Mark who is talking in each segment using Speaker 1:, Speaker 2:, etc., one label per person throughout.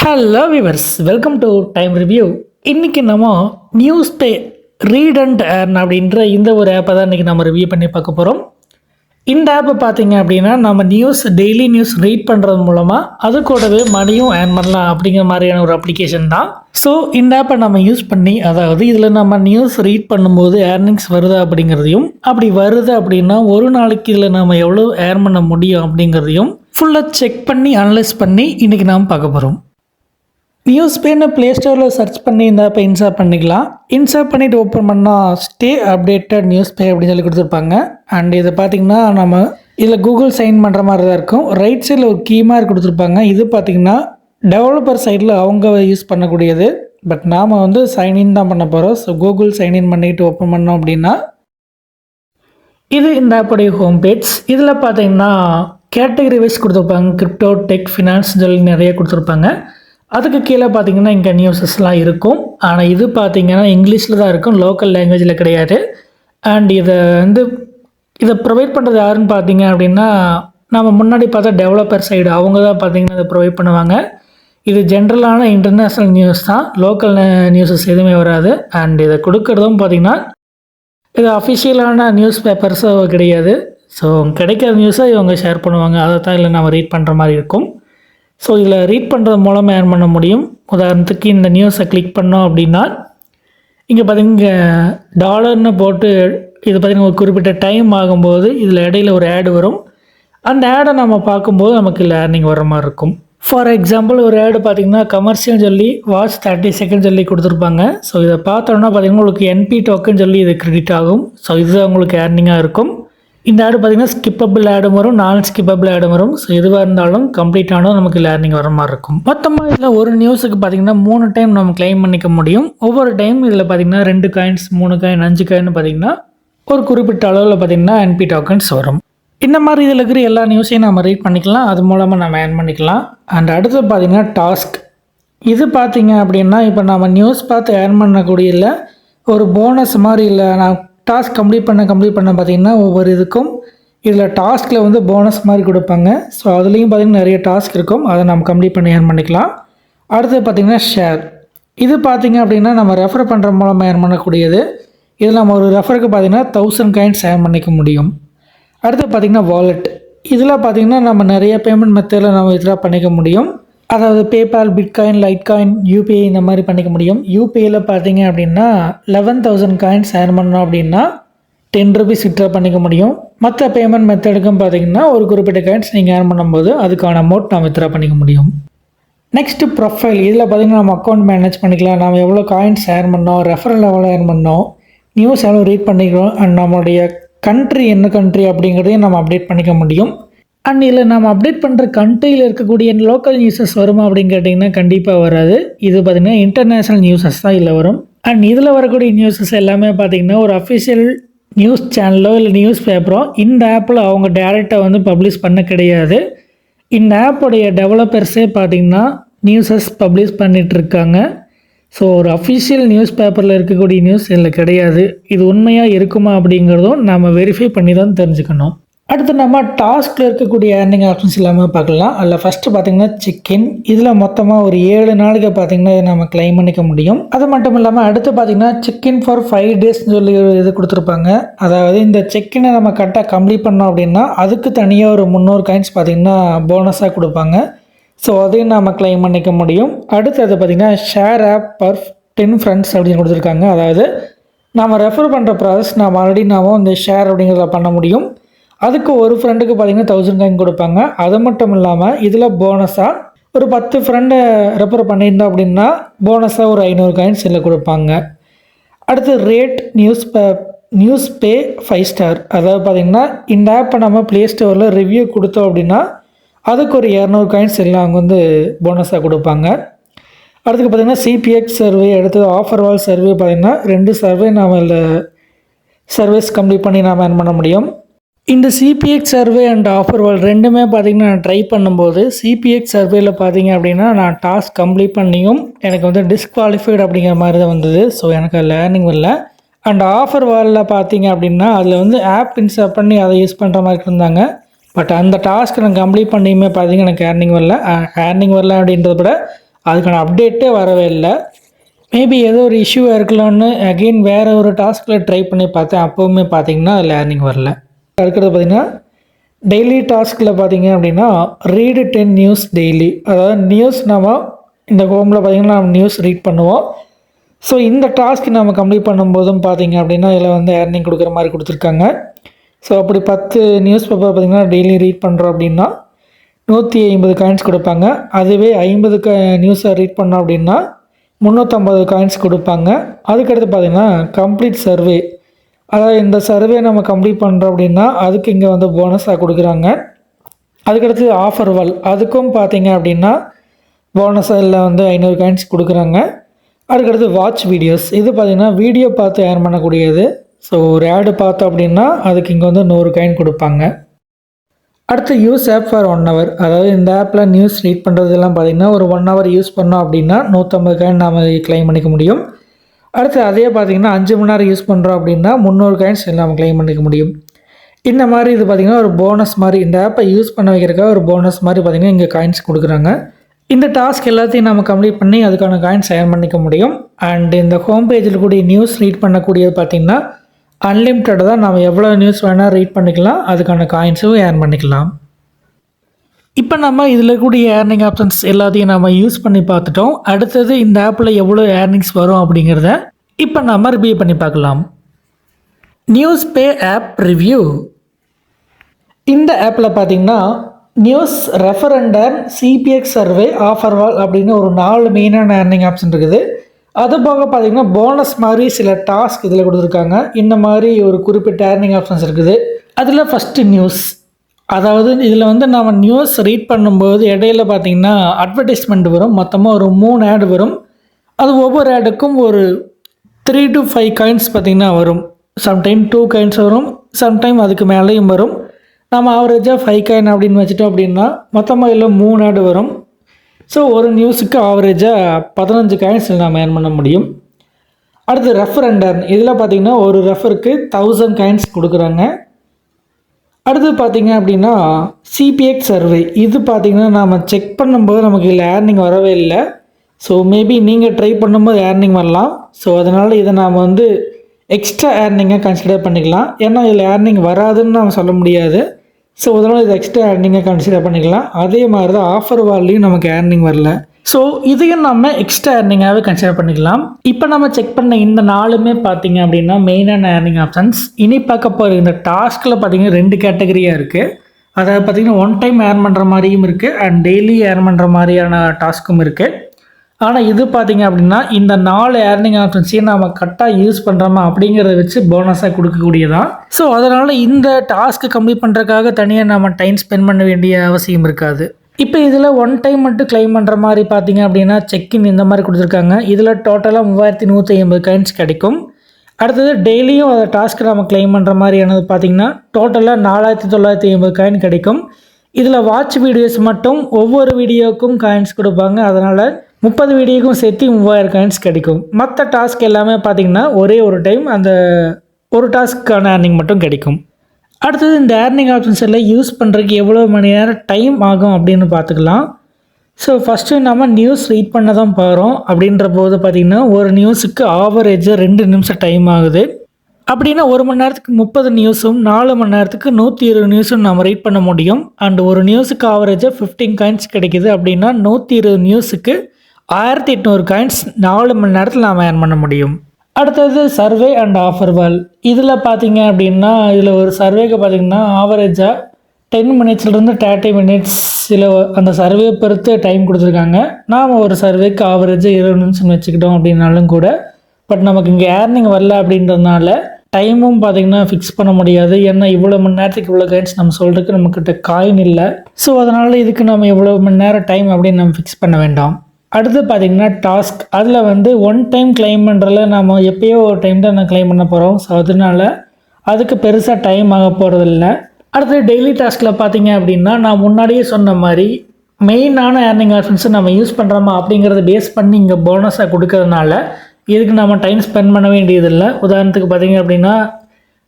Speaker 1: Hello viewers welcome to time review இன்றைக்கி நம்ம news pay read and earn அப்படின்ற இந்த ஒரு ஆப்பை தான் இன்றைக்கி நம்ம ரிவ்யூ பண்ணி பார்க்க போகிறோம் இந்த ஆப்பை பார்த்தீங்க அப்படின்னா நம்ம நியூஸ் டெய்லி நியூஸ் ரீட் பண்ணுறது மூலமாக அது கூடவே மணியும் ஏர்ன் பண்ணலாம் அப்படிங்கிற மாதிரியான ஒரு அப்ளிகேஷன் தான். ஸோ இந்த ஆப்பை நம்ம யூஸ் பண்ணி அதாவது இதில் நம்ம நியூஸ் ரீட் பண்ணும்போது ஏர்னிங்ஸ் வருதா அப்படிங்கிறதையும் அப்படி வருது அப்படின்னா ஒரு நாளைக்கு இதில் நம்ம எவ்வளோ ஏர்ன் பண்ண முடியும் அப்படிங்கிறதையும் ஃபுல்லாக செக் பண்ணி அனலைஸ் பண்ணி இன்றைக்கி நாம் பார்க்க போகிறோம் நியூஸ் பேனை ப்ளே ஸ்டோரில் சர்ச் பண்ணி இந்த ஆப்பை இன்ஸ்டால் பண்ணிக்கலாம். இன்ஸ்டால் பண்ணிவிட்டு ஓப்பன் பண்ணால் ஸ்டே அப்டேட்டட் நியூஸ் பே அப்படின்னு சொல்லி கொடுத்துருப்பாங்க. அண்ட் இதை பார்த்தீங்கன்னா நம்ம இதில் கூகுள் சைன் பண்ணுற மாதிரி தான் இருக்கும். ரைட் சைடில் ஒரு கீ மாதிரி கொடுத்துருப்பாங்க. இது பார்த்தீங்கன்னா டெவலப்பர் சைடில் அவங்க யூஸ் பண்ணக்கூடியது. பட் நாம் வந்து சைன்இன் தான் பண்ண போகிறோம் ஸோ கூகுள் சைன்இன் பண்ணிக்கிட்டு ஓப்பன் பண்ணோம் அப்படின்னா இது இந்த அப்படி ஹோம் பேஜ் இதில் பார்த்தீங்கன்னா கேட்டகரி வைஸ் கொடுத்துருப்பாங்க. கிரிப்டோ டெக் ஃபினான்ஸ் சொல்லி நிறைய கொடுத்துருப்பாங்க. அதுக்கு கீழே பார்த்தீங்கன்னா இங்கே நியூஸஸ்லாம் இருக்கும். ஆனால் இது பார்த்தீங்கன்னா இங்கிலீஷில் தான் இருக்கும். லோக்கல் லாங்குவேஜில் கிடையாது. அண்ட் இதை வந்து இதை ப்ரொவைட் பண்ணுறது யாருன்னு பார்த்தீங்க அப்படின்னா நம்ம முன்னாடி பார்த்தா டெவலப்பர் சைடு அவங்க தான் பார்த்தீங்கன்னா இதை ப்ரொவைட் பண்ணுவாங்க. இது ஜென்ரலான இன்டர்நேஷ்னல் நியூஸ் தான். லோக்கல் நியூஸஸ் எதுவுமே வராது. அண்ட் இதை கொடுக்கறதும் பார்த்தீங்கன்னா இது அஃபிஷியலான நியூஸ் பேப்பர்ஸோ கிடையாது. ஸோ கிடைக்கிற நியூஸை இவங்க ஷேர் பண்ணுவாங்க. அதை தான் இல்லை நம்ம ரீட் பண்ணுற மாதிரி இருக்கும். ஸோ இதில் ரீட் பண்ணுறது மூலமாக ஏர்ன் பண்ண முடியும். உதாரணத்துக்கு இந்த நியூஸை கிளிக் பண்ணோம் அப்படின்னா இங்கே பார்த்தீங்க டாலர்னு போட்டு இது பார்த்திங்கன்னா ஒரு குறிப்பிட்ட டைம் ஆகும்போது இதில் இடையில ஒரு ஆடு வரும். அந்த ஆடை நம்ம பார்க்கும்போது நமக்கு இல்லை ஏர்னிங் வர மாதிரி இருக்கும். ஃபார் எக்ஸாம்பிள் ஒரு ஆடு பார்த்தீங்கன்னா கமர்ஷியல் சொல்லி வாட்ச் தேர்ட்டி செகண்ட் சொல்லி கொடுத்துருப்பாங்க. ஸோ இதை பார்த்தோன்னா பார்த்தீங்கன்னா உங்களுக்கு என்பி டோக்கன் சொல்லி இது கிரெடிட் ஆகும். ஸோ இதுதான் உங்களுக்கு ஏர்னிங்காக இருக்கும். இந்த ஆடு பார்த்தீங்கன்னா ஸ்கிப்பபிள் ஆடும் வரும் நான் ஸ்கிப்பபிள் ஆடும் வரும். ஸோ எதுவாக இருந்தாலும் கம்ப்ளீட் நமக்கு லேர்னிங் வர மாதிரி இருக்கும். மொத்தமாக இதில் ஒரு நியூஸுக்கு பார்த்தீங்கன்னா மூணு டைம் நம்ம கிளைம் பண்ணிக்க முடியும். ஒவ்வொரு டைம் இதில் பார்த்தீங்கன்னா ரெண்டு காயின்ஸ் மூணு காயின் அஞ்சு காயின் பார்த்தீங்கன்னா ஒரு குறிப்பிட்ட அளவில் பார்த்தீங்கன்னா என்பி டோக்கன்ஸ் வரும். இந்த மாதிரி இதில் இருக்கிற எல்லா நியூஸையும் நம்ம ரீட் பண்ணிக்கலாம். அது மூலமாக நம்ம ஏர்ன் பண்ணிக்கலாம். அண்ட் அடுத்து பார்த்தீங்கன்னா டாஸ்க் இது பார்த்திங்க அப்படின்னா இப்போ நம்ம நியூஸ் பார்த்து ஏர்ன் பண்ணக்கூடிய இல்லை ஒரு போனஸ் மாதிரி இல்லை நான் டாஸ்க் கம்ப்ளீட் பண்ண கம்ப்ளீட் பண்ண பார்த்தீங்கன்னா ஒவ்வொரு இதுக்கும் இதில் டாஸ்கில் வந்து போனஸ் மாதிரி கொடுப்பாங்க. ஸோ அதுலேயும் பார்த்தீங்கன்னா நிறைய டாஸ்க் இருக்கும். அதை நம்ம கம்ப்ளீட் பண்ணி ஏர்ன் பண்ணிக்கலாம். அடுத்து பார்த்திங்கன்னா ஷேர் இது பார்த்திங்க அப்படின்னா நம்ம ரெஃபர் பண்ணுற மூலமாக ஏர்ன் பண்ணக்கூடியது. இதில் நம்ம ஒரு ரெஃபருக்கு பார்த்திங்கன்னா தௌசண்ட் காயின்ஸ் ஏர்ன் பண்ணிக்க முடியும். அடுத்து பார்த்திங்கன்னா வாலெட் இதில் பார்த்திங்கன்னா நம்ம நிறைய பேமெண்ட் மெத்தடில் நம்ம இதெல்லாம் பண்ணிக்க முடியும். அதாவது PayPal bitcoin litecoin UPI இந்த மாதிரி பண்ணிக்க முடியும். யூபிஐயில் பார்த்தீங்க அப்படின்னா லெவன் தௌசண்ட் காயின்ஸ் ஏர்ன் பண்ணோம் அப்படின்னா டென் ருபீஸ் விட்ரா பண்ணிக்க முடியும். மற்ற பேமெண்ட் மெத்தடுக்கும் பார்த்தீங்கன்னா ஒரு குறிப்பிட்ட காயின்ஸ் நீங்கள் ஏர்ன் பண்ணும்போது அதுக்கான அமௌண்ட் நான் வித்ரா பண்ணிக்க முடியும். நெக்ஸ்ட்டு ப்ரொஃபைல் இதில் பார்த்தீங்கன்னா நம்ம அக்கௌண்ட் மேனேஜ் பண்ணிக்கலாம். நம்ம எவ்வளோ காயின்ஸ் ஏர்ன் பண்ணோம் ரெஃபரல் எவ்வளோ ஏர்ன் பண்ணோம் நியூஸ் எவ்வளோ ரீட் பண்ணிக்கிறோம் அண்ட் நம்மளுடைய கண்ட்ரி என்ன கண்ட்ரி அப்படிங்கிறதையும் நம்ம அப்டேட் பண்ணிக்க முடியும். அண்ட் இதில் நம்ம அப்டேட் பண்ணுற கண்ட்ரியில் இருக்கக்கூடிய லோக்கல் நியூஸஸ் வருமா அப்படின்னு கேட்டிங்கன்னா கண்டிப்பாக வராது. இது பார்த்திங்கன்னா இன்டர்நேஷ்னல் நியூஸஸ் தான் இதில் வரும். அண்ட் இதில் வரக்கூடிய நியூஸஸ் எல்லாமே பார்த்திங்கன்னா ஒரு அஃபிஷியல் நியூஸ் சேனலோ இல்லை நியூஸ் பேப்பரோ இந்த ஆப்பில் அவங்க டேரெக்டாக வந்து பப்ளிஷ் பண்ண கிடையாது. இந்த ஆப்போடைய டெவலப்பர்ஸே பார்த்திங்கன்னா நியூஸஸ் பப்ளிஷ் பண்ணிகிட்ருக்காங்க ஸோ ஒரு அஃபிஷியல் நியூஸ் பேப்பரில் இருக்கக்கூடிய நியூஸ் இதில் கிடையாது. இது உண்மையாக இருக்குமா அப்படிங்கிறதும் நம்ம வெரிஃபை பண்ணி தான் தெரிஞ்சுக்கணும். அடுத்து நம்ம டாஸ்கில் இருக்கக்கூடிய ஏர்னிங் ஆப்ஷன்ஸ் எல்லாமே பார்க்கலாம். அதில் ஃபஸ்ட்டு பார்த்தீங்கன்னா சிக்கன் இதில் மொத்தமாக ஒரு ஏழு நாளைக்கு பார்த்தீங்கன்னா இதை நம்ம கிளைம் பண்ணிக்க முடியும். அது மட்டும் இல்லாமல் அடுத்து பார்த்தீங்கன்னா சிக்கன் ஃபார் ஃபைவ் டேஸ்னு சொல்லி ஒரு இது கொடுத்துருப்பாங்க. அதாவது இந்த செக்கினை நம்ம கரெக்டாக கம்ப்ளீட் பண்ணோம் அப்படின்னா அதுக்கு தனியாக ஒரு முந்நூறு காயின்ஸ் பார்த்தீங்கன்னா போனஸாக கொடுப்பாங்க. ஸோ அதையும் நாம் கிளைம் பண்ணிக்க முடியும். அடுத்தது பார்த்திங்கன்னா share app per ten friends அப்படின்னு கொடுத்துருக்காங்க. அதாவது நாம் ரெஃபர் பண்ணுற ப்ராசஸ் நாம் ஆல்ரெடி நாம் இந்த ஷேர் அப்படிங்கிறத பண்ண முடியும். அதுக்கு ஒரு ஃப்ரெண்டுக்கு பார்த்தீங்கன்னா தௌசண்ட் காயின் கொடுப்பாங்க. அது மட்டும் இல்லாமல் இதில் போனஸாக ஒரு பத்து ஃப்ரெண்டை ரெஃபர் பண்ணியிருந்தோம் அப்படின்னா போனஸாக ஒரு ஐநூறு காயின்ஸ் இதில் கொடுப்பாங்க. அடுத்து rate news pay news pay five star அதாவது பார்த்திங்கன்னா இந்த ஆப்பை நம்ம ப்ளே ஸ்டோரில் ரிவ்யூ கொடுத்தோம் அப்படின்னா அதுக்கு ஒரு இரநூறு காயின்ஸ் எல்லாம் அவங்க வந்து போனஸாக கொடுப்பாங்க. அடுத்து பார்த்திங்கன்னா சிபிஎக்ஸ் சர்வே அடுத்தது ஆஃபர் வால் சர்வே பார்த்திங்கன்னா ரெண்டு சர்வே நாம் இதில் சர்வீஸ் கம்ப்ளீட் பண்ணி நாம் ஏர்ன் பண்ண முடியும். இந்த CPX survey and offer wall ரெண்டுமே பார்த்திங்கன்னா நான் ட்ரை பண்ணும்போது சிபிஎக்ஸ் சர்வேயில் பார்த்தீங்க அப்படின்னா நான் டாஸ்க் கம்ப்ளீட் பண்ணியும் எனக்கு வந்து டிஸ்குவாலிஃபைடு அப்படிங்கிற மாதிரி தான் வந்தது. ஸோ எனக்கு லேர்னிங் இல்லை அண்ட் ஆஃபர் வாலில் பார்த்தீங்க அப்படின்னா அதில் வந்து ஆப் இன்ஸ்டால் பண்ணி அதை யூஸ் பண்ணுற மாதிரி இருந்தாங்க. பட் அந்த டாஸ்க் நான் கம்ப்ளீட் பண்ணியுமே பார்த்தீங்கன்னா எனக்கு ஏர்னிங் வரல. ஏர்னிங் வரல அப்படின்றத விட அதுக்கான அப்டேட்டே வரவே இல்லை. மேபி ஏதோ ஒரு இஷ்யூவாக இருக்கலாம்னு அகெயின் வேறு ஒரு டாஸ்கில் ட்ரை பண்ணி பார்த்தேன். அப்போவுமே பார்த்தீங்கன்னா அதில் ஏர்னிங் வரல. அடுக்கிறது பார்த்தீங்கன்னா டெய்லி டாஸ்கில் பார்த்தீங்க அப்படின்னா ரீடு டென் நியூஸ் டெய்லி அதாவது நியூஸ் நம்ம இந்த ஹோமில் பார்த்தீங்கன்னா நம்ம நியூஸ் ரீட் பண்ணுவோம். ஸோ இந்த டாஸ்க் நம்ம கம்ப்ளீட் பண்ணும்போதும் பார்த்தீங்க அப்படின்னா இதில் வந்து ஏர்னிங் கொடுக்குற மாதிரி கொடுத்துருக்காங்க. ஸோ அப்படி பத்து நியூஸ் பேப்பர் பார்த்தீங்கன்னா டெய்லி ரீட் பண்ணுறோம் அப்படின்னா நூற்றி ஐம்பது காயின்ஸ் கொடுப்பாங்க. அதுவே ஐம்பது க நியூஸை ரீட் பண்ணோம் அப்படின்னா முந்நூற்றம்பது காயின்ஸ் கொடுப்பாங்க. அதுக்கடுத்து பார்த்தீங்கன்னா கம்ப்ளீட் சர்வே அதாவது இந்த சர்வே நம்ம கம்ப்ளீட் பண்ணுறோம் அப்படின்னா அதுக்கு இங்கே வந்து போனஸாக கொடுக்குறாங்க. அதுக்கடுத்து ஆஃபர் வால் அதுக்கும் பார்த்தீங்க அப்படின்னா போனஸில் வந்து ஐநூறு காயின்ஸ் கொடுக்குறாங்க. அதுக்கடுத்து வாட்ச் வீடியோஸ் இது பார்த்திங்கன்னா வீடியோ பார்த்து ஏர்ன் பண்ணக்கூடியது. ஸோ ஒரு ஆடு பார்த்தோம் அப்படின்னா அதுக்கு இங்கே வந்து நூறு காயின் கொடுப்பாங்க. அடுத்து use app for one hour அதாவது இந்த ஆப்பில் நியூஸ் ரீட் பண்ணுறதெல்லாம் பார்த்திங்கன்னா ஒரு ஒன் ஹவர் யூஸ் பண்ணோம் அப்படின்னா நூற்றம்பது காயின் நாம் க்ளைம் பண்ணிக்க முடியும். அடுத்து அதே பார்த்திங்கன்னா அஞ்சு மணி நேரம் யூஸ் பண்ணுறோம் அப்படின்னா முந்நூறு காயின்ஸ் நம்ம க்ளைம் பண்ணிக்க முடியும். இந்த மாதிரி இது பார்த்திங்கன்னா ஒரு போனஸ் மாதிரி இந்த ஆப்பை யூஸ் பண்ண வைக்கிறதுக்காக ஒரு போனஸ் மாதிரி பார்த்திங்கன்னா இங்கே காயின்ஸ் கொடுக்குறாங்க. இந்த டாஸ்க் எல்லாத்தையும் நம்ம கம்ப்ளீட் பண்ணி அதுக்கான காயின்ஸ் ஏர்ன் பண்ணிக்க முடியும். அண்ட் இந்த ஹோம் பேஜில் கூடிய நியூஸ் ரீட் பண்ணக்கூடியது பார்த்திங்கன்னா அன்லிமிட்டடாக தான் நம்ம எவ்வளோ நியூஸ் வேணால் ரீட் பண்ணிக்கலாம் அதுக்கான காயின்ஸும் ஏர்ன் பண்ணிக்கலாம். இப்போ நம்ம இதில் கூடிய ஏர்னிங் ஆப்ஷன்ஸ் எல்லாத்தையும் நம்ம யூஸ் பண்ணி பார்த்துட்டோம். அடுத்தது இந்த ஆப்பில் எவ்வளோ ஏர்னிங்ஸ் வரும் அப்படிங்கிறத இப்போ நம்ம ரிவ்யூ பண்ணி பார்க்கலாம். நியூஸ் பே ஆப் ரிவ்யூ இந்த ஆப்பில் பார்த்தீங்கன்னா news refer and earn CPX survey offer wall அப்படின்னு ஒரு நாலு மெயினான ஏர்னிங் ஆப்ஷன் இருக்குது. அது போக பார்த்தீங்கன்னா போனஸ் மாதிரி சில டாஸ்க் இதில் கொடுத்துருக்காங்க. இந்த மாதிரி ஒரு குறிப்பிட்ட ஏர்னிங் ஆப்ஷன்ஸ் இருக்குது. அதில் ஃபஸ்ட்டு நியூஸ் அதாவது இதில் வந்து நம்ம நியூஸ் ரீட் பண்ணும்போது இடையில பார்த்தீங்கன்னா அட்வர்டைஸ்மெண்ட் வரும். மொத்தமாக ஒரு மூணு ஆடு வரும். அது ஒவ்வொரு ஆடுக்கும் ஒரு த்ரீ டு ஃபைவ் காயின்ஸ் பார்த்திங்கன்னா வரும். சம்டைம் டூ காயின்ஸ் வரும். சம்டைம் அதுக்கு மேலேயும் வரும். நம்ம ஆவரேஜாக ஃபைவ் காயின் அப்படின்னு வச்சுட்டோம் அப்படின்னா மொத்தமாக இல்லை மூணு ஆடு வரும். ஸோ ஒரு நியூஸுக்கு ஆவரேஜாக பதினஞ்சு காயின்ஸ் நம்ம ஏர்ன் பண்ண முடியும். அடுத்து ரெஃபரண்டர் இதில் பார்த்திங்கன்னா ஒரு ரெஃபருக்கு தௌசண்ட் காயின்ஸ் கொடுக்குறாங்க. அடுத்து பார்த்தீங்க அப்படின்னா சிபிஎக்ஸ் சர்வே இது பார்த்திங்கன்னா நாம் செக் பண்ணும்போது நமக்கு இதில் ஏர்னிங் வரவே இல்லை. ஸோ மேபி நீங்கள் ட்ரை பண்ணும்போது ஏர்னிங் வரலாம். ஸோ அதனால் இதை நாம் வந்து எக்ஸ்ட்ரா ஏர்னிங்காக கன்சிடர் பண்ணிக்கலாம். ஏன்னா இதில் ஏர்னிங் வராதுன்னு நம்ம சொல்ல முடியாது. ஸோ அதனால் இது எக்ஸ்ட்ரா ஏர்னிங்காக கன்சிடர் பண்ணிக்கலாம். அதே மாதிரி தான் ஆஃபர் வால்லையும் நமக்கு ஏர்னிங் வரல. ஸோ இதையும் நம்ம எக்ஸ்ட்ரா ஏர்னிங்காகவே கன்சிடர் பண்ணிக்கலாம். இப்போ நம்ம செக் பண்ண இந்த நாளுமே பார்த்தீங்க அப்படின்னா மெயினான ஏர்னிங் ஆப்ஷன்ஸ் இனி பார்க்க போகிற இந்த டாஸ்கில் பார்த்தீங்கன்னா ரெண்டு கேட்டகரியாக இருக்குது அதாவது பார்த்தீங்கன்னா ஒன் டைம் ஏர்ன் பண்ணுற மாதிரியும் இருக்குது அண்ட் டெய்லி ஏர்ன் பண்ணுற மாதிரியான டாஸ்க்கும் இருக்குது ஆனால் இது பார்த்தீங்க அப்படின்னா இந்த நாலு ஏர்னிங் ஆப்ஷன்ஸையும் நம்ம கரெக்டாக யூஸ் பண்ணுறோமா அப்படிங்கிறத வச்சு போனஸாக கொடுக்கக்கூடியதான் ஸோ அதனால் இந்த டாஸ்க்கு கம்ப்ளீட் பண்ணுறதுக்காக தனியாக நம்ம டைம் ஸ்பெண்ட் பண்ண வேண்டிய அவசியம் இருக்காது. இப்போ இதில் ஒன் டைம் மட்டும் கிளைம் பண்ணுற மாதிரி பார்த்தீங்க அப்படின்னா செக்கின் இந்த மாதிரி கொடுத்துருக்காங்க. இதில் டோட்டலாக மூவாயிரத்தி நூற்றி ஐம்பது காயின்ஸ் கிடைக்கும். அடுத்தது டெய்லியும் அதை டாஸ்க்கு நம்ம க்ளைம் பண்ணுற மாதிரியானது பார்த்திங்கன்னா டோட்டலாக நாலாயிரத்தி தொள்ளாயிரத்தி ஐம்பது காயின் கிடைக்கும். இதில் வாட்ச் வீடியோஸ் மட்டும் ஒவ்வொரு வீடியோவுக்கும் காயின்ஸ் கொடுப்பாங்க. அதனால் முப்பது வீடியோக்கும் சேர்த்து மூவாயிரம் காயின்ஸ் கிடைக்கும். மற்ற டாஸ்க் எல்லாமே பார்த்திங்கன்னா ஒரே ஒரு டைம் அந்த ஒரு டாஸ்க்கான ஏர்னிங் மட்டும் கிடைக்கும். அடுத்தது இந்த ஏர்னிங் ஆப்ஷன்ஸ் எல்லாம் யூஸ் பண்ணுறதுக்கு எவ்வளோ மணி நேரம் டைம் ஆகும் அப்படின்னு பார்த்துக்கலாம். ஸோ ஃபஸ்ட்டு நம்ம நியூஸ் ரீட் பண்ண தான் போகிறோம் அப்படின்ற போது பார்த்திங்கன்னா ஒரு நியூஸுக்கு ஆவரேஜாக ரெண்டு நிமிஷம் டைம் ஆகுது. அப்படின்னா ஒரு மணி நேரத்துக்கு முப்பது நியூஸும் நாலு மணி நேரத்துக்கு நூற்றி இருபது நியூஸும் நம்ம ரீட் பண்ண முடியும். அண்ட் ஒரு நியூஸுக்கு ஆவரேஜாக ஃபிஃப்டீன் காயின்ஸ் கிடைக்குது அப்படின்னா நூற்றி இருபது நியூஸுக்கு ஆயிரத்தி எட்நூறு காயின்ஸ் நாலு மணி நேரத்தில் நாம் ஏர்ன் பண்ண முடியும். அடுத்தது சர்வே அண்ட் ஆஃபர் வால் இதில் பார்த்தீங்க அப்படின்னா இதில் ஒரு சர்வேக்கு பார்த்தீங்கன்னா ஆவரேஜாக டென் மினிட்ஸ்லேருந்து தேர்ட்டி மினிட்ஸ் சில அந்த சர்வே பொறுத்து டைம் கொடுத்துருக்காங்க. நாம் ஒரு சர்வேக்கு ஆவரேஜாக இருபது நிமிஷம் வச்சுக்கிட்டோம் அப்படின்னாலும் கூட பட் நமக்கு இங்கே ஏர்னிங் வரல அப்படின்றதுனால டைமும் பார்த்திங்கன்னா ஃபிக்ஸ் பண்ண முடியாது. ஏன்னா இவ்வளோ மணி நேரத்துக்கு இவ்வளோ கைன்ஸ் நம்ம சொல்கிறதுக்கு நம்மக்கிட்ட காயின் இல்லை. ஸோ அதனால் இதுக்கு நம்ம இவ்வளோ மணி நேரம் டைம் அப்படின்னு நம்ம ஃபிக்ஸ் பண்ண வேண்டாம். அடுத்து பார்த்திங்கன்னா டாஸ்க் அதில் வந்து ஒன் டைம் கிளைம் பண்ணுறதுல நம்ம எப்பயோ ஒரு டைம் தான் நான் கிளைம் பண்ண போகிறோம் ஸோ அதனால அதுக்கு பெருசாக டைம் ஆக போகிறதில்ல அடுத்து டெய்லி டாஸ்கில் பார்த்தீங்க அப்படின்னா நான் முன்னாடியே சொன்ன மாதிரி மெயினான ஏர்னிங் ஆப்ஷன்ஸை நம்ம யூஸ் பண்ணுறோமா அப்படிங்கிறத பேஸ் பண்ணி இங்கே போனஸாக கொடுக்கறதுனால இதுக்கு நம்ம டைம் ஸ்பெண்ட் பண்ண வேண்டியதில்லை. உதாரணத்துக்கு பார்த்தீங்க அப்படின்னா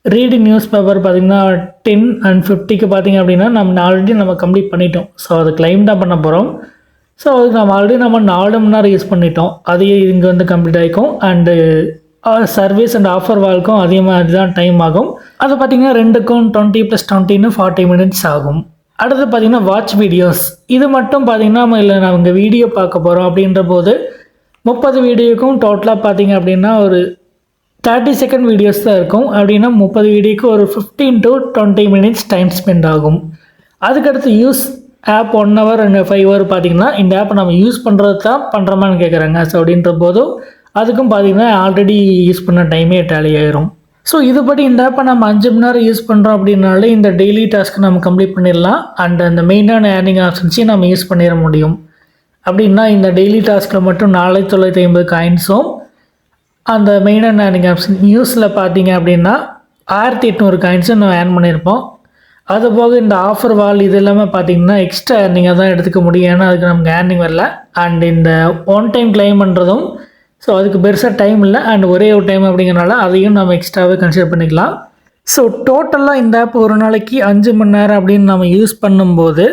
Speaker 1: ரீடு நியூஸ் பேப்பர் பார்த்திங்கன்னா டென் அண்ட் ஃபிஃப்டிக்கு பார்த்தீங்க அப்படின்னா நம்ம ஆல்ரெடி நம்ம கம்ப்ளீட் பண்ணிட்டோம். ஸோ அதை கிளைம் தான் பண்ண போகிறோம் ஸோ அதுக்கு நம்ம ஆல்ரெடி நம்ம நாலு மணி நேரம் யூஸ் பண்ணிட்டோம். அதையே இங்கே வந்து கம்ப்ளீட் ஆகிக்கும் அண்டு சர்வீஸ் அண்ட் ஆஃபர் வால்க்கும் அதே மாதிரி தான் டைம் ஆகும். அது பார்த்திங்கன்னா ரெண்டுக்கும் டுவெண்ட்டி ப்ளஸ் டுவெண்ட்டின்னு ஃபார்ட்டி மினிட்ஸ் ஆகும். அடுத்து பார்த்திங்கன்னா வாட்ச் வீடியோஸ் இது மட்டும் பார்த்திங்கன்னா நம்ம இல்லை நான் இங்கே வீடியோ பார்க்க போகிறோம் அப்படின்ற போது முப்பது வீடியோக்கும் டோட்டலாக பார்த்தீங்க அப்படின்னா ஒரு தேர்ட்டி செகண்ட் வீடியோஸ் தான் இருக்கும். அப்படின்னா முப்பது வீடியோக்கு ஒரு fifteen to twenty minutes time spend ஆகும். அதுக்கடுத்து use app one hour and five hour பார்த்தீங்கன்னா இந்த ஆப்பை நம்ம யூஸ் பண்ணுறது தான் பண்ணுறோமான்னு கேட்குறாங்க ஸோ அப்படின்ற போதும் அதுக்கும் பார்த்தீங்கன்னா ஆல்ரெடி யூஸ் பண்ண டைமே டேலி ஆயிரும். ஸோ இதுபடி இந்த ஆப்பை நம்ம அஞ்சு மணி நேரம் யூஸ் பண்ணுறோம் அப்படின்னாலே இந்த டெய்லி டாஸ்க்கு நம்ம கம்ப்ளீட் பண்ணிடலாம். அண்ட் அந்த மெயினான ஏர்னிங் ஆப்ஷன்ஸையும் நம்ம யூஸ் பண்ணிட முடியும். அப்படின்னா இந்த டெய்லி டாஸ்க்கில் மட்டும் நாலாயிரத்தி தொள்ளாயிரத்தி ஐம்பது காயின்ஸும் அந்த மெயினான ஏர்னிங் ஆப்ஷன் நியூஸில் பார்த்தீங்க அப்படின்னா ஆயிரத்தி எட்நூறு காயின்ஸும் நம்ம ஏர்ன் பண்ணியிருப்போம் அது போக இந்த ஆஃபர் வால் இது எல்லாமே பார்த்தீங்கன்னா எக்ஸ்ட்ரா ஏர்னிங்காக தான் எடுத்துக்க முடியும். ஏன்னா அதுக்கு நமக்கு ஏர்னிங் வரல. அண்ட் இந்த ஒன் டைம் கிளைம் பண்ணுறதும் ஸோ அதுக்கு பெருசாக டைம் இல்லை. அண்ட் ஒரே ஒரு டைம் அப்படிங்கிறனால அதையும் நம்ம எக்ஸ்ட்ராவே கன்சிடர் பண்ணிக்கலாம். ஸோ டோட்டலாக இந்த ஆப் ஒரு நாளைக்கு அஞ்சு மணி நேரம் அப்படின்னு நம்ம யூஸ் பண்ணும்போது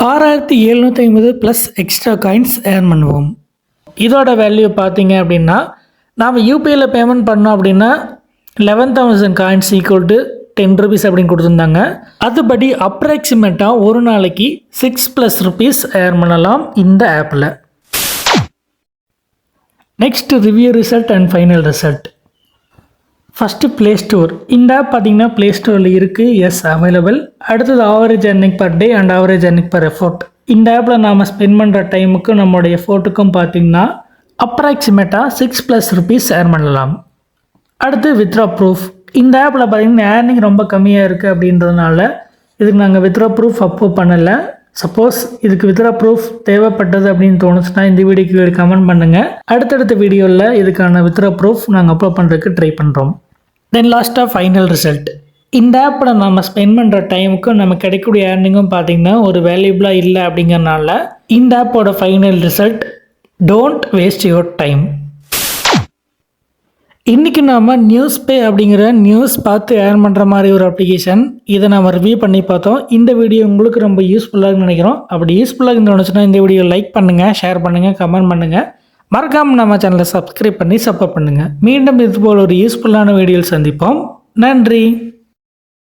Speaker 1: ஆறாயிரத்தி எழுநூற்றி ஐம்பது ப்ளஸ் எக்ஸ்ட்ரா காயின்ஸ் ஏர்ன் பண்ணுவோம். இதோட வேல்யூ பார்த்தீங்க அப்படின்னா நாம் யூபிஐயில் பேமெண்ட் பண்ணோம் அப்படின்னா eleven thousand coins equal to ten rupees அப்படின்னு கொடுத்துருந்தாங்க. அதுபடி அப்ராக்சிமேட்டாக ஒரு நாளைக்கு சிக்ஸ் ப்ளஸ் ருபீஸ் ஏர்ன் பண்ணலாம் இந்த ஆப்பில் next review result and final result first play store இந்த ஆப் பார்த்தீங்கன்னா ப்ளே ஸ்டோரில் இருக்குது எஸ் அவைலபிள் அடுத்தது average earning per day and average earning per effort இந்த ஆப்பில் நாம் ஸ்பெண்ட் பண்ணுற டைமுக்கும் நம்மளுடைய எஃபோர்ட்டுக்கும் பார்த்திங்கன்னா அப்ராக்சிமேட்டாக சிக்ஸ் ப்ளஸ் ருபீஸ் ஏர் பண்ணலாம். அடுத்து வித்ரா ப்ரூஃப் இந்த ஆப்பில் பார்த்தீங்கன்னா ஏர்னிங் ரொம்ப கம்மியாக இருக்குது அப்படின்றதுனால இதுக்கு நாங்கள் வித்ரா ப்ரூஃப் அப்ரூவ் பண்ணலை. சப்போஸ் இதுக்கு வித்ரா ப்ரூஃப் தேவைப்பட்டது அப்படின்னு தோணுச்சுன்னா இந்த வீடியோக்கு கமெண்ட் பண்ணுங்கள் அடுத்தடுத்த வீடியோவில் இதுக்கான வித்ரா ப்ரூஃப் நாங்கள் அப்லோட் பண்ணுறதுக்கு ட்ரை பண்ணுறோம் தென் லாஸ்ட்டாக ஃபைனல் ரிசல்ட் இந்த ஆப்பில் நம்ம ஸ்பெண்ட் பண்ணுற டைமுக்கும் நம்ம கிடைக்கக்கூடிய ஏர்னிங்கும் பார்த்திங்கன்னா ஒரு வேல்யூபிளாக இல்லை அப்படிங்கிறனால இந்த ஆப்போட final result don't waste your time இன்றைக்கி நாம் நியூஸ் பே அப்படிங்கிற நியூஸ் பார்த்து ஏர்ன் பண்ணுற மாதிரி ஒரு அப்ளிகேஷன் இதை நம்ம ரிவ்யூ பண்ணி பார்த்தோம். இந்த வீடியோ உங்களுக்கு ரொம்ப யூஸ்ஃபுல்லாக நினைக்கிறோம். அப்படி யூஸ்ஃபுல்லாக இருந்துச்சுன்னா இந்த வீடியோ லைக் பண்ணுங்கள் ஷேர் பண்ணுங்கள் கமெண்ட் பண்ணுங்கள் மறக்காமல் நம்ம சேனலை சப்ஸ்கிரைப் பண்ணி சப்போர்ட் பண்ணுங்கள் மீண்டும் இதுபோல் ஒரு யூஸ்ஃபுல்லான வீடியோவில் சந்திப்போம். நன்றி.